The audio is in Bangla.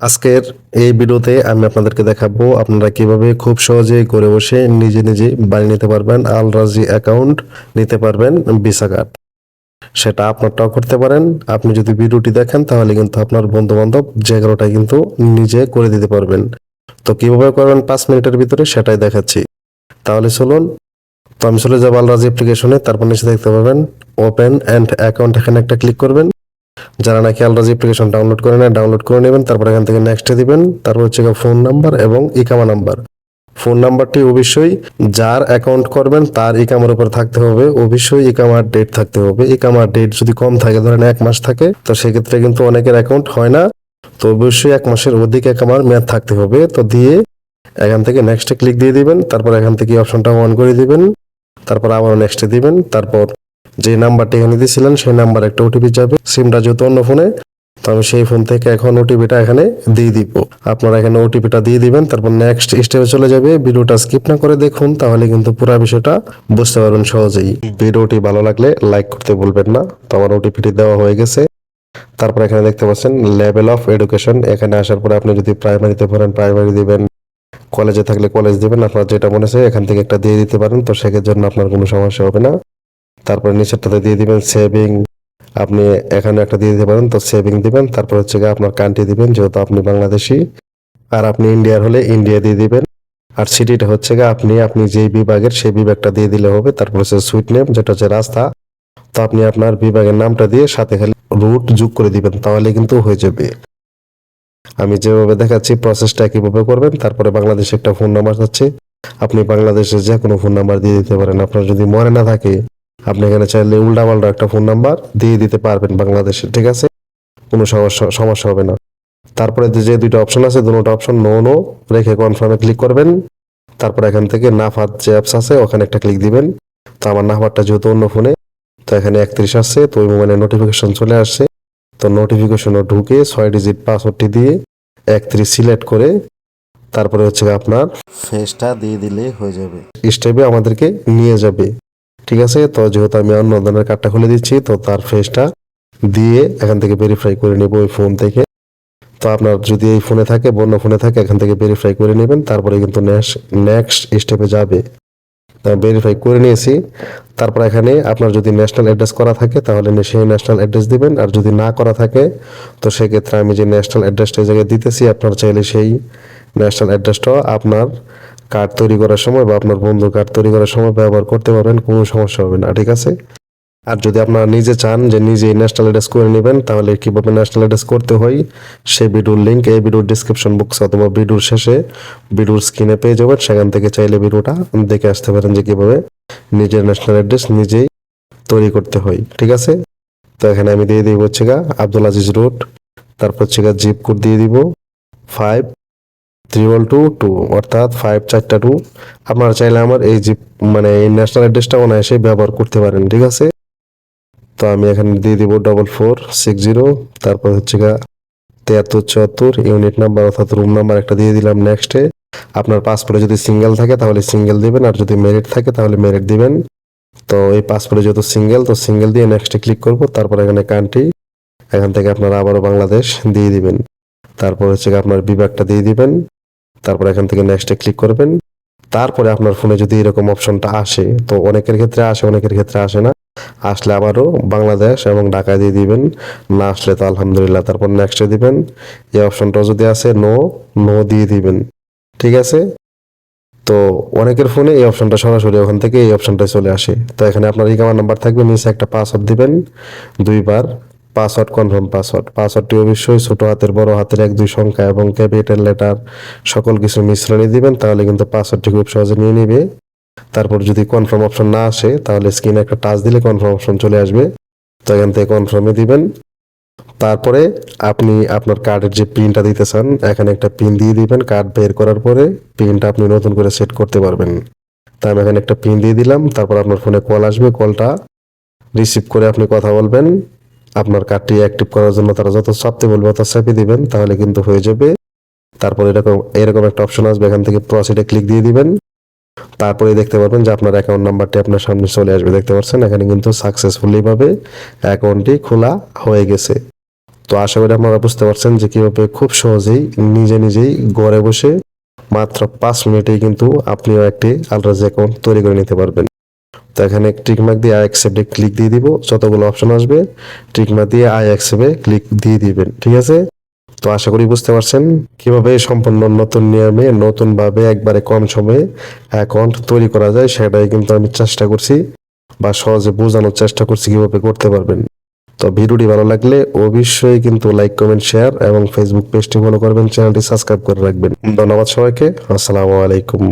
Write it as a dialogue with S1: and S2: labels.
S1: আজকের এই ভিডিওতে আমি আপনাদেরকে দেখাবো আপনারা কীভাবে খুব সহজে করে বসে নিজে নিজে বানিয়ে নিতে পারবেন আল রাজি অ্যাকাউন্ট নিতে পারবেন ভিসা কার্ড সেটা আপনারটাও করতে পারেন। আপনি যদি ভিডিওটি দেখেন, তাহলে কিন্তু আপনার বন্ধু বান্ধব যে কারোটাই কিন্তু নিজে করে দিতে পারবেন। তো কীভাবে করবেন, পাঁচ মিনিটের ভিতরে সেটাই দেখাচ্ছি। তাহলে চলুন, তো আমি চলে যাব আলরাজি অ্যাপ্লিকেশনে তারপর নিচে দেখতে পাবেন ওপেন অ্যান্ড অ্যাকাউন্ট এখানে একটা ক্লিক করবেন। যারা নাকি আলরাজি অ্যাপ্লিকেশন ডাউনলোড করে নেয় ডাউনলোড করে নেবেন, তারপর এখান থেকে নেক্সটে দিবেন, তারপর হচ্ছে ফোন নাম্বার এবং ইকামা নাম্বার ফোন নাম্বারটি অবশ্যই যার অ্যাকাউন্ট করবেন, তার ইকামার উপর থাকতে হবে, অবশ্যই ইকামার ডেট থাকতে হবে। ইকামার ডেট যদি কম থাকে, ধরেন এক মাস থাকে, তো সেক্ষেত্রে কিন্তু অনেকের অ্যাকাউন্ট হয় না, তো অবশ্যই এক মাসের অধিক একামার মেয়াদ থাকতে হবে। তো দিয়ে এখান থেকে নেক্সটে ক্লিক দিয়ে দিবেন, তারপর এখান থেকে অপশনটা অন করে দিবেন, তারপর আবার নেক্সটে দিবেন, তারপর যে নাম্বারটি এখানে দিয়েছিলেন, সেই নাম্বার একটা ওটিপি যাবে। সিমটা যেহেতু অন্য ফোনে, তো আমি সেই ফোন থেকে এখন ওটিপিটা এখানে দিয়ে দিব। আপনারা এখানে ওটিপিটা দিয়ে দিবেন, তারপর নেক্সট স্টেপে চলে যাবে। ভিডিওটা স্কিপ না করে দেখুন, তাহলে কিন্তু পুরো বিষয়টা বুঝতে পারবেন সহজেই। ভিডিওটি ভালো লাগলে লাইক করতে বলবেন না। তো আমার ওটিপিটি দেওয়া হয়ে গেছে। তারপর এখানে দেখতে পাচ্ছেন লেভেল অফ এডুকেশন এখানে আসার পরে আপনি যদি প্রাইমারিতে পড়েন প্রাইমারি দিবেন কলেজে থাকলে কলেজ দিবেন। আপনার যেটা মনে হয় এখান থেকে একটা দিয়ে দিতে পারেন। তো সেক্ষেত্রে জন্য আপনার কোনো সমস্যা হবে না। তারপরে নিচেরটাতে দিয়ে দিবেন সেভিং আপনি এখানে একটা দিয়ে দিতে পারেন, তো সেভিং দিবেন। তারপর হচ্ছে গিয়ে আপনার কান্ট্রি দিবেন, যেহেতু আপনি বাংলাদেশি। আর আপনি ইন্ডিয়ার হলে ইন্ডিয়া দিয়ে দিবেন। আর সিটিটা হচ্ছে গিয়ে আপনি আপনি যেই বিভাগের, সেই বিভাগটা দিয়ে দিলে হবে। তারপর হচ্ছে সুইট নেম যেটা হচ্ছে রাস্তা। তো আপনি আপনার বিভাগের নামটা দিয়ে সাথে খালি রুট যোগ করে দিবেন, তাহলে কিন্তু হয়ে যাবে। আমি যেভাবে দেখাচ্ছি প্রসেসটা কীভাবে করবেন, তারপরে বাংলাদেশে একটা ফোন নাম্বার আছে। আপনি বাংলাদেশের যে কোনো ফোন নাম্বার দিয়ে দিতে পারেন। আপনার যদি মনে না থাকে আপনি এখানে চাইলে উল্টা পাল্টা একটা ফোন নাম্বার দিয়ে দিতে পারবেন বাংলাদেশে ঠিক আছে? কোনো সমস্যা সমস্যা হবে না। তারপরে যে দুইটা অপশন আছে দুটো অপশন নো নো রেখে কনফার্মে ক্লিক করবেন। তারপর এখান থেকে নাফাত যে অ্যাপস আছে ওখানে একটা ক্লিক দিবেন। তো আমার নাম্বারটা যেহেতু অন্য ফোনে তো এখানে একত্রিশ আসছে তো ওই মোবাইলে নোটিফিকেশন চলে আসছে। তো নোটিফিকেশনও ঢুকে ছয় ডিজিট পাসওয়ার্ডটি দিয়ে একত্রিশ সিলেক্ট করে তারপরে হচ্ছে আপনার ফেসটা দিয়ে দিলে হয়ে যাবে। স্টেপে আমাদেরকে নিয়ে যাবে। ঠিক আছে? তো যেহেতু আমি অন্য ধরনের কার্ডটা খুলে দিচ্ছি, তো তার ফেসটা দিয়ে এখান থেকে ভেরিফাই করে নেব ওই ফোন থেকে। তো আপনার যদি এই ফোনে থাকে, বন্য ফোনে থাকে, এখান থেকে ভেরিফাই করে নেবেন, তারপরে কিন্তু নেক্সট স্টেপে যাবে। ভেরিফাই করে নিয়েছি। তারপর এখানে আপনার যদি ন্যাশনাল অ্যাড্রেস করা থাকে, তাহলে সেই ন্যাশনাল অ্যাড্রেস দিবেন। আর যদি না করা থাকে, তো সেক্ষেত্রে আমি যে ন্যাশনাল অ্যাড্রেসটা এই জায়গায় দিতেছি, আপনার চাইলে সেই ন্যাশনাল অ্যাড্রেসটাও আপনার কার্ড তৈরি করার সময় বা আপনার বন্ধু কার্ড তৈরি করার সময় ব্যবহার করতে পারবেন, কোনো সমস্যা হবে না, ঠিক আছে? আর যদি আপনারা নিজে চান যে নিজে ন্যাশনাল অ্যাড্রেস করে নেবেন, তাহলে কীভাবে ন্যাশনাল অ্যাড্রেস করতে হয়? সেই ভিডিওর লিঙ্ক এই ভিডিওর ডিসক্রিপশন বক্স অথবা ভিডিওর শেষে ভিডিওর স্ক্রিনে পেয়ে যাবেন। সেখান থেকে চাইলে ভিডিওটা দেখে আসতে পারেন যে কীভাবে নিজের ন্যাশনাল অ্যাড্রেস নিজেই তৈরি করতে হয়, ঠিক আছে? তো এখানে আমি দিয়ে দিব হচ্ছে গা, আব্দুল আজিজ রোড, তারপর হচ্ছে গা জিপ কোড দিয়ে দিব ফাইভ ত্রিপল টু টু অর্থাৎ ফাইভ চারটা টু আপনারা চাইলে আমার এই যে মানে এই ন্যাশনাল অ্যাড্রেসটা অনায়াসে ব্যবহার করতে পারেন, ঠিক আছে? তো আমি এখানে দিয়ে দিব ডবল ফোর সিক্স জিরো তারপর হচ্ছে গা তিয়াত্তর চুয়াত্তর ইউনিট নাম্বার অর্থাৎ রুম নাম্বার একটা দিয়ে দিলাম নেক্সটে আপনার পাসপোর্টে যদি সিঙ্গেল থাকে, তাহলে সিঙ্গেল দিবেন, আর যদি মেরিট থাকে, তাহলে মেরিট দিবেন। তো এই পাসপোর্টে যেহেতু সিঙ্গেল তো সিঙ্গেল দিয়ে নেক্সটে ক্লিক করব, তারপর এখানে কান্ট্রি এখান থেকে আপনারা আবারও বাংলাদেশ দিয়ে দিবেন। তারপর হচ্ছে আপনার বিভাগটা দিয়ে দিবেন। তারপর এখান থেকে নেক্সটে ক্লিক করবেন। তারপরে আপনার ফোনে যদি এরকম অপশনটা আসে, তো অনেকের ক্ষেত্রে আসে, অনেকের ক্ষেত্রে আসে না। আসলে আবারও বাংলাদেশ এবং ঢাকা দিয়ে দিবেন। না আসলে তো আলহামদুলিল্লাহ, তারপর নেক্সটে দিবেন। এই অপশনটাও যদি আসে নো নো দিয়ে দিবেন। ঠিক আছে? তো অনেকের ফোনে এই অপশনটা সরাসরি ওখান থেকে এই অপশনটা চলে আসে। তো এখানে আপনার ইকামার নাম্বার থাকবে, নিচে একটা পাসওয়ার্ড দিবেন। দুইবার পাসওয়ার্ড কনফার্ম পাসওয়ার্ড। পাসওয়ার্ডটি অবশ্যই ছোট হাতের, বড় হাতের, এক, দুই সংখ্যা এবং ক্যাপিটাল লেটার সকল কিছু মিশ্রণে দিবেন, তাহলে কিন্তু পাসওয়ার্ডটি খুব সহজে নিয়ে নেবে। তারপর যদি কনফার্ম অপশন না আসে, তাহলে স্ক্রিনে একটা টাচ দিলে কনফার্ম অপশন চলে আসবে। তো এখান থেকে কনফার্মে দিবেন। তারপরে আপনি আপনার কার্ডের যে পিনটা দিতে চান, এখানে একটা পিন দিয়ে দিবেন। কার্ড বের করার পরে পিনটা আপনি নতুন করে সেট করতে পারবেন। তা আমি এখানে একটা পিন দিয়ে দিলাম। তারপর আপনার ফোনে কল আসবে। কলটা রিসিভ করে আপনি কথা বলবেন। আপনার কার্ডটি অ্যাক্টিভ করার জন্য তারা যত চাপতে বলবে তত চাপিয়ে দিবেন, তাহলে কিন্তু হয়ে যাবে। তারপর এরকম এরকম একটা অপশন আসবে, এখান থেকে প্রসিডে ক্লিক দিয়ে দিবেন। তারপরে দেখতে পারবেন যে আপনার অ্যাকাউন্ট নাম্বারটি আপনার সামনে চলে আসবে। দেখতে পাচ্ছেন, এখানে কিন্তু সাকসেসফুলি ভাবে অ্যাকাউন্টটি খোলা হয়ে গেছে। তো আশা করি আপনারা বুঝতে পারছেন যে কীভাবে খুব সহজেই, নিজে নিজেই ঘরে বসে মাত্র পাঁচ মিনিটেই কিন্তু আপনিও একটি আলরাজি অ্যাকাউন্ট তৈরি করে নিতে পারবেন। তো এখানে টিকমার্ক দিয়ে আই অ্যাকসেপ্টে ক্লিক দিয়ে দিব, যতগুলো অপশন আসবে টিকমার্ক দিয়ে আই অ্যাকসেপ্টে ক্লিক দিয়ে দিবেন, ঠিক আছে? তো আশা করি বুঝতে পারছেন কীভাবে সম্পূর্ণ নতুন নিয়মে নতুন ভাবে একবারে কম সময়ে অ্যাকাউন্ট তৈরি করা যায়, সেটাই কিন্তু আমি চেষ্টা করছি বা সহজে বোঝানোর চেষ্টা করছি কীভাবে করতে পারবেন। তো ভিডিওটি ভালো লাগলে অবশ্যই কিন্তু লাইক কমেন্ট শেয়ার এবং ফেসবুক পেজটি ফলো করবেন, চ্যানেলটি সাবস্ক্রাইব করে রাখবেন। ধন্যবাদ সবাইকে, আসসালামু আলাইকুম।